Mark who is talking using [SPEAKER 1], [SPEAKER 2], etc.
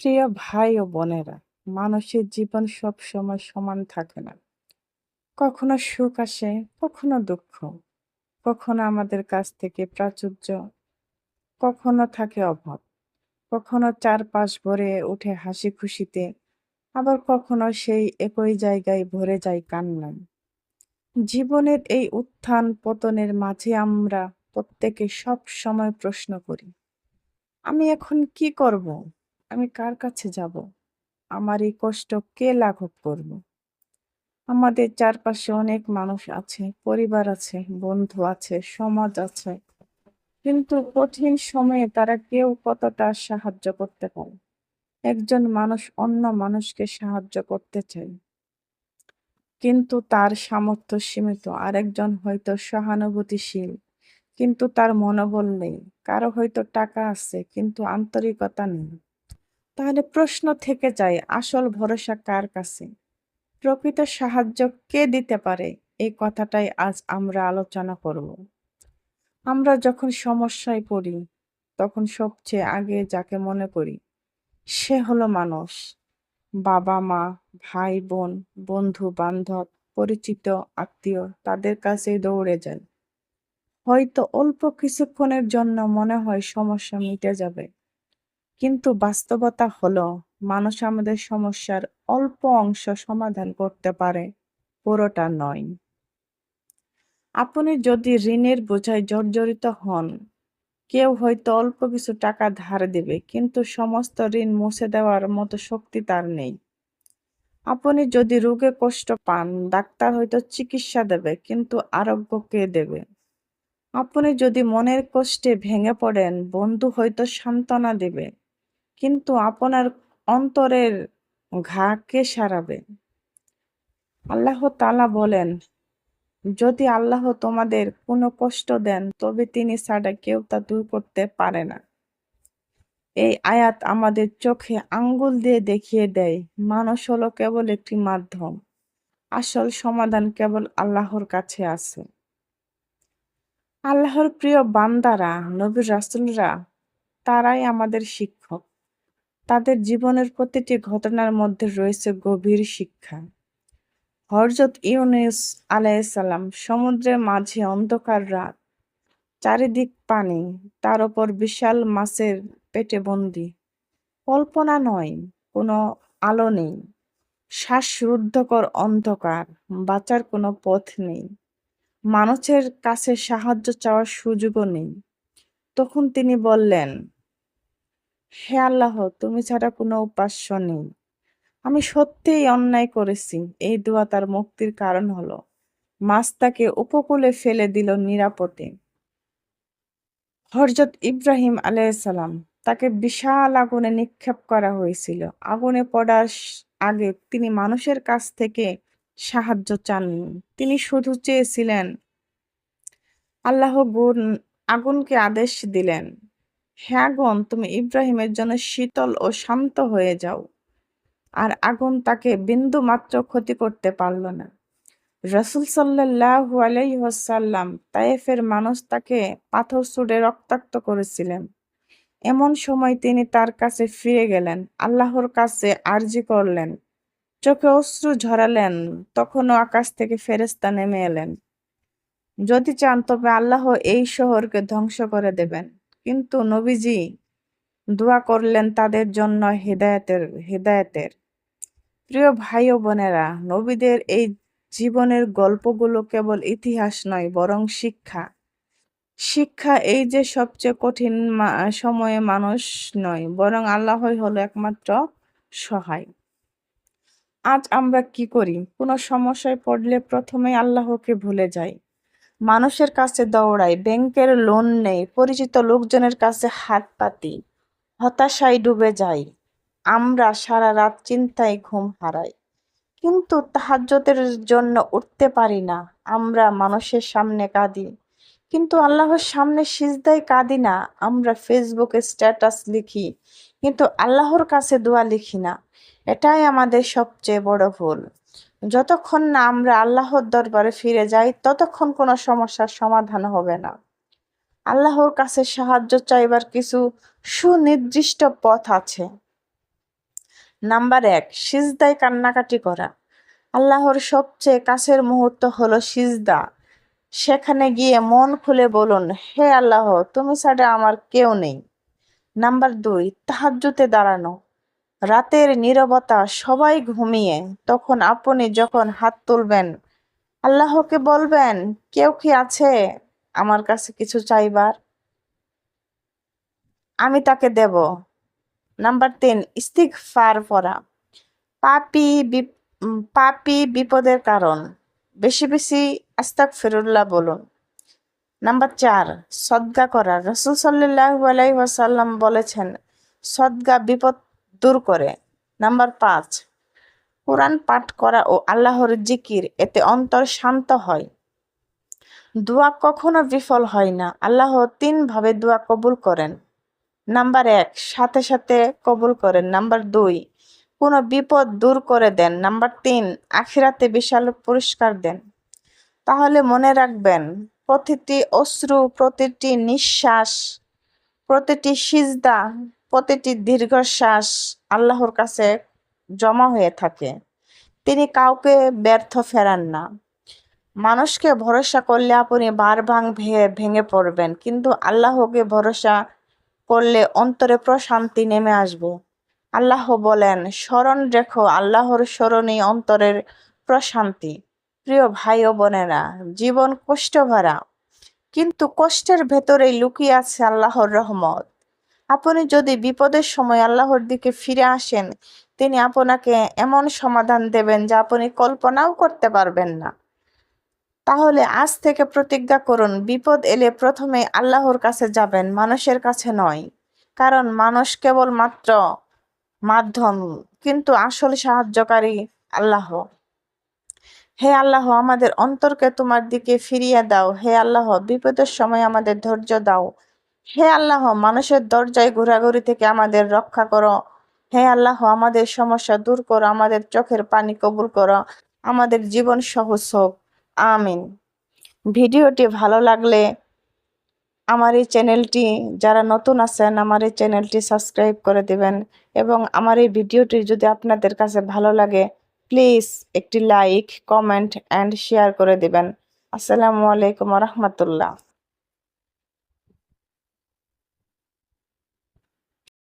[SPEAKER 1] প্রিয় ভাই ও বোনেরা, মানুষের জীবন সবসময় সমান থাকে না। কখনো সুখ আসে, কখনো দুঃখ। কখনো আমাদের কাছ থেকে প্রাচুর্য, কখনো থাকে অভাব। কখনো চারপাশ ভরে ওঠে হাসি খুশিতে, আবার কখনো সেই একই জায়গায় ভরে যায় কান্নায়। জীবনের এই উত্থান পতনের মাঝে আমরা প্রত্যেকে সব সময় প্রশ্ন করি, আমি এখন কি করব? আমি কার কাছে যাব? আমার এই কষ্ট কে লাঘব করব? আমাদের চারপাশে অনেক মানুষ আছে, পরিবার আছে, বন্ধু আছে, সমাজ আছে। কিন্তু কঠিন সময়ে তারা কেউ কতটা সাহায্য করতে পারে। একজন মানুষ অন্য মানুষকে সাহায্য করতে চায়। কিন্তু তার সামর্থ্য সীমিত। আরেকজন হয়তো সহানুভূতিশীল, কিন্তু তার মনোবল নেই। কারও হয়তো টাকা আছে, কিন্তু আন্তরিকতা নেই। তাহলে প্রশ্ন থেকে যায়, আসল ভরসা কার কাছে? প্রকৃত সাহায্য কে দিতে পারে? এই কথাটাই আজ আমরা আলোচনা করব। আমরা যখন সমস্যায় পড়ি, তখন সবচেয়ে আগে যাকে মনে করি, সে হলো মানুষ। বাবা মা, ভাই, বোন, বন্ধু, বান্ধব, পরিচিত, আত্মীয়, তাদের কাছেই দৌড়ে যায়। হয়তো অল্প কিছুক্ষণের জন্য মনে হয় সমস্যা মিটে যাবে। কিন্তু বাস্তবতা হলো, মানুষ আমাদের সমস্যার অল্প অংশ সমাধান করতে পারে, পুরোটা নয়। আপনি যদি ঋণের বোঝায় জর্জরিত হন, কেউ হয়তো অল্প কিছু টাকা ধার দেবে, কিন্তু সমস্ত ঋণ মুছে দেওয়ার মতো শক্তি তার নেই। আপনি যদি রোগে কষ্ট পান, ডাক্তার হয়তো চিকিৎসা দেবে, কিন্তু আরোগ্য কে দেবে? আপনি যদি মনের কষ্টে ভেঙে পড়েন, বন্ধু হয়তো সান্ত্বনা দেবে। কিন্তু আপনার অন্তরের ঘা কে সারাবে। আল্লাহ তালা বলেন, যদি আল্লাহ তোমাদের কোনো কষ্ট দেন, তবে তিনি ছাড়া কেউ তা দূর করতে পারে না। এই আয়াত আমাদের চোখে আঙ্গুল দিয়ে দেখিয়ে দেয়, মানুষ হলো কেবল একটি মাধ্যম। আসল সমাধান কেবল আল্লাহর কাছে আছে। আল্লাহর প্রিয় বান্দারা, নবীর রাসুলরা, তারাই আমাদের শিক্ষক। তাদের জীবনের প্রতিটি ঘটনার মধ্যে রয়েছে গভীর শিক্ষা। হরজত ইউনুস আলাইসাল্লাম সমুদ্রের মাঝে অন্ধকার রাত, চারিদিক পানি, তার ওপর বিশাল মাছের পেটে বন্দি। কল্পনা নয়, কোনো আলো নেই। শ্বাসরুদ্ধকর অন্ধকার, বাঁচার কোনো পথ নেই। মানুষের কাছে সাহায্য চাওয়ার সুযোগও নেই। তখন তিনি বললেন হে আল্লাহ, তুমি ছাড়া কোনো উপাস্য নেই। আমি সত্যিই অন্যায় করেছি। এই দোয়া তার মুক্তির কারণ হলো। মাছ তাকে উপকূলে ফেলে দিল নিরাপদে। হরজত ইব্রাহিম আলাইসালাম তাকে বিশাল আগুনে নিক্ষেপ করা হয়েছিল। আগুনে পড়ার আগে তিনি মানুষের কাছ থেকে সাহায্য চাননি। তিনি শুধু চেয়েছিলেন, আল্লাহ আগুনকে আদেশ দিলেন। হে আগুন তুমি ইব্রাহিমের জন্য শীতল ও শান্ত হয়ে যাও। আর আগুন তাকে বিন্দু মাত্র ক্ষতি করতে পারল না। রসুল সাল্লাহু আলাইসাল্লাম তায়েফের মানুষ তাকে পাথর ছুড়ে রক্তাক্ত করেছিলেন। এমন সময় তিনি তার কাছে ফিরে গেলেন, আল্লাহর কাছে আর্জি করলেন। চোখে অশ্রু ঝরালেন, তখনও আকাশ থেকে ফেরেস্তা নেমে এলেন। যদি চান তবে আল্লাহ এই শহরকে ধ্বংস করে দেবেন। কিন্তু নবীজি দোয়া করলেন তাদের জন্য হেদায়েতের হেদায়েতের। প্রিয় ভাই ও বোনেরা, নবীদের এই জীবনের গল্পগুলো কেবল ইতিহাস নয়, বরং শিক্ষা। শিক্ষা এই যে সবচেয়ে কঠিন সময়ে মানুষ নয়, বরং আল্লাহই হলো একমাত্র সহায়। আজ আমরা কি করি? কোনো সমস্যায় পড়লে প্রথমে আল্লাহকে ভুলে যাই। মানুষের কাছে দৌড়াই ব্যাংকের লোন নেই পরিচিত লোকজনের কাছে হাত পাতি, হতাশায় ডুবে যাই আমরা সারা রাত চিন্তায় ঘুম হারাই। কিন্তু তাহাজ্যতের জন্য উঠতে পারি না। আমরা মানুষের সামনে কাঁদি। কিন্তু আল্লাহর সামনে সিজদায় কাঁদি না। আমরা ফেসবুকে স্ট্যাটাস লিখি। কিন্তু আল্লাহর কাছে দোয়া লিখি না। এটাই আমাদের সবচেয়ে বড় ভুল। যতক্ষণ না আমরা আল্লাহর দরবারে ফিরে যাই, ততক্ষণ কোনো সমস্যার সমাধান হবে না। আল্লাহর কাছে সাহায্য চাইবার কিছু সুনির্দিষ্ট পথ আছে। নাম্বার এক, সিজদায় কান্নাকাটি করা। আল্লাহর সবচেয়ে কাছের মুহূর্ত হলো সিজদা। সেখানে গিয়ে মন খুলে বলুন, হে আল্লাহ, তুমি ছাড়া আমার কেউ নেই। নাম্বার দুই তাহাজ্জুতে দাঁড়ানো। রাতের নীরবতা সবাই ঘুমিয়ে, তখন আপনি যখন হাত তুলবেন, আল্লাহকে বলবেন, কেউ কি আছে আমার কাছে কিছু চাইবার? আমি তাকে দেব। নাম্বার তিন স্তিক ফার পড়া। পাপি পাপি বিপদের কারণ। বেশি বেশি আস্তাক ফিরুল্লাহ বলুন। নাম্বার চার, সদগা করা। রসুল সাল্লাহ আলাইসাল্লাম বলেছেন, সদ্গা বিপদ দূর করে। নাম্বার পাঁচ, কোরআন পাঠ করা ও আল্লাহর জিকির, এতে অন্তর শান্ত হয়। দোয়া কখনো বিফল হয় না। আল্লাহ তিন ভাবে দোয়া কবুল করেন। নাম্বার এক, সাথে সাথে কবুল করেন। নাম্বার দুই, কোনো বিপদ দূর করে দেন। নাম্বার তিন, আখিরাতে বিশাল পুরস্কার দেন। তাহলে মনে রাখবেন, প্রতিটি অশ্রু, প্রতিটি নিঃশ্বাস, প্রতিটি সিজদা প্রতিটি দীর্ঘশ্বাস আল্লাহর কাছে জমা হয়ে থাকে। তিনি কাউকে ব্যর্থ ফেরান না। মানুষকে ভরসা করলে আপনি বার বারবার ভেঙে ভেঙে পড়বেন, কিন্তু আল্লাহকে ভরসা করলে অন্তরে প্রশান্তি নেমে আসবে। আল্লাহ বলেন, স্মরণ রেখো, আল্লাহর স্মরণই অন্তরের প্রশান্তি। প্রিয় ভাই ও বোনেরা, জীবন কষ্ট ভরা, কিন্তু কষ্টের ভেতরেই লুকিয়ে আছে আল্লাহর রহমত। আপনি যদি বিপদের সময় আল্লাহর দিকে ফিরে আসেন, তিনি আপনাকে এমন সমাধান দেবেন যা আপনি কল্পনাও করতে পারবেন না। তাহলে আজ থেকে প্রতিজ্ঞা করুন, বিপদ এলে প্রথমে আল্লাহর কাছে যাবেন, মানুষের কাছে নয়। কারণ মানুষ কেবল মাত্র মাধ্যম, কিন্তু আসল সাহায্যকারী আল্লাহ। হে আল্লাহ, আমাদের অন্তরকে তোমার দিকে ফিরিয়ে দাও। হে আল্লাহ, বিপদের সময় আমাদের ধৈর্য দাও। হে আল্লাহ, মানুষের দরজায় ঘোরাঘুরি থেকে আমাদের রক্ষা করো। হে আল্লাহ, আমাদের সমস্যা দূর করো, আমাদের চোখের পানি কবুল করো, আমাদের জীবন সহজ হোক। আমিন। ভিডিওটি ভালো লাগলে আমার এই চ্যানেলটি, যারা নতুন আছেন, আমার এই চ্যানেলটি সাবস্ক্রাইব করে দেবেন এবং আমার এই ভিডিওটি যদি আপনাদের কাছে ভালো লাগে, প্লিজ একটি লাইক, কমেন্ট, অ্যান্ড শেয়ার করে দিবেন। আসসালামু আলাইকুম রহমতুল্লাহ।